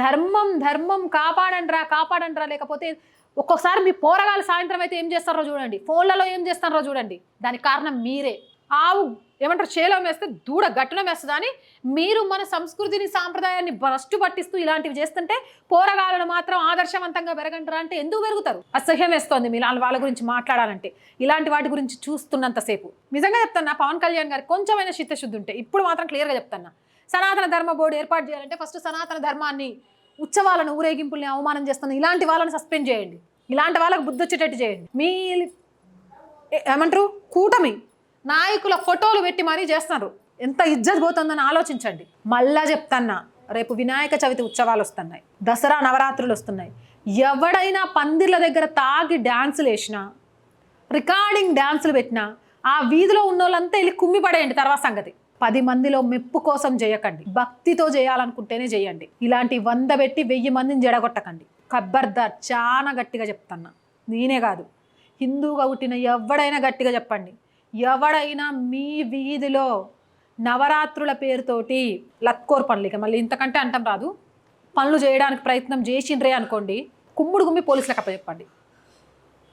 ధర్మం ధర్మం కాపాడండిరా కాపాడండిరా. లేకపోతే ఒక్కొక్కసారి మీ పోరగాలు సాయంత్రం అయితే ఏం చేస్తారో చూడండి. ఫోన్లలో ఏం చేస్తారో చూడండి. దానికి కారణం మీరే. ఆవు ఏమంటారు? చేలో వేస్తే దూడ గట్టున వేస్తుంది అని మీరు మన సంస్కృతిని సాంప్రదాయాన్ని భ్రష్టు పట్టిస్తూ ఇలాంటివి చేస్తుంటే పోరగాలను మాత్రం ఆదర్శవంతంగా పెరగంటారా అంటే ఎందుకు పెరుగుతారు? అసహ్యం వేస్తోంది మీ వాళ్ళ గురించి మాట్లాడాలంటే. ఇలాంటి వాటి గురించి చూస్తున్నంతసేపు. నిజంగా చెప్తాను పవన్ కళ్యాణ్ గారికి కొంచెమైనా చిత్తశుద్ధి ఉంటే ఇప్పుడు మాత్రం క్లియర్గా చెప్తాను సనాతన ధర్మ బోర్డు ఏర్పాటు చేయాలంటే ఫస్ట్ సనాతన ధర్మాన్ని ఉత్సవాలను ఊరేగింపుల్ని అవమానం చేస్తున్న ఇలాంటి వాళ్ళని సస్పెండ్ చేయండి. ఇలాంటి వాళ్ళకి బుద్ధి వచ్చేటట్టు చేయండి. మీ ఏమంటారు? కూటమి నాయకుల ఫోటోలు పెట్టి మరీ చేస్తున్నారు. ఎంత ఇజ్జత్ పోతుందని ఆలోచించండి. మళ్ళా చెప్తాన్నా రేపు వినాయక చవితి ఉత్సవాలు వస్తున్నాయి. దసరా నవరాత్రులు వస్తున్నాయి. ఎవడైనా పందిర్ల దగ్గర తాగి డ్యాన్సులు వేసినా రికార్డింగ్ డ్యాన్సులు పెట్టినా ఆ వీధిలో ఉన్న వాళ్ళంతా వెళ్ళి కుమ్మి పడేయండి తర్వాత సంగతి. పది మందిలో మెప్పు కోసం చేయకండి భక్తితో చేయాలనుకుంటేనే చేయండి ఇలాంటి వంద పెట్టి వెయ్యి మందిని జడగొట్టకండి. ఖబ్బర్దార్ చాలా గట్టిగా చెప్తున్నా. నేనే కాదు. హిందూగా పుట్టిన ఎవడైనా గట్టిగా చెప్పండి. ఎవడైనా మీ వీధిలో నవరాత్రుల పేరుతోటి లక్కోర్ పనులు ఇక మళ్ళీ ఇంతకంటే అంటాం రాదు. పనులు చేయడానికి ప్రయత్నం చేసిండ్రే అనుకోండి. కుమ్ముడు గుమ్మి పోలీసులకు అప్పచెప్పండి.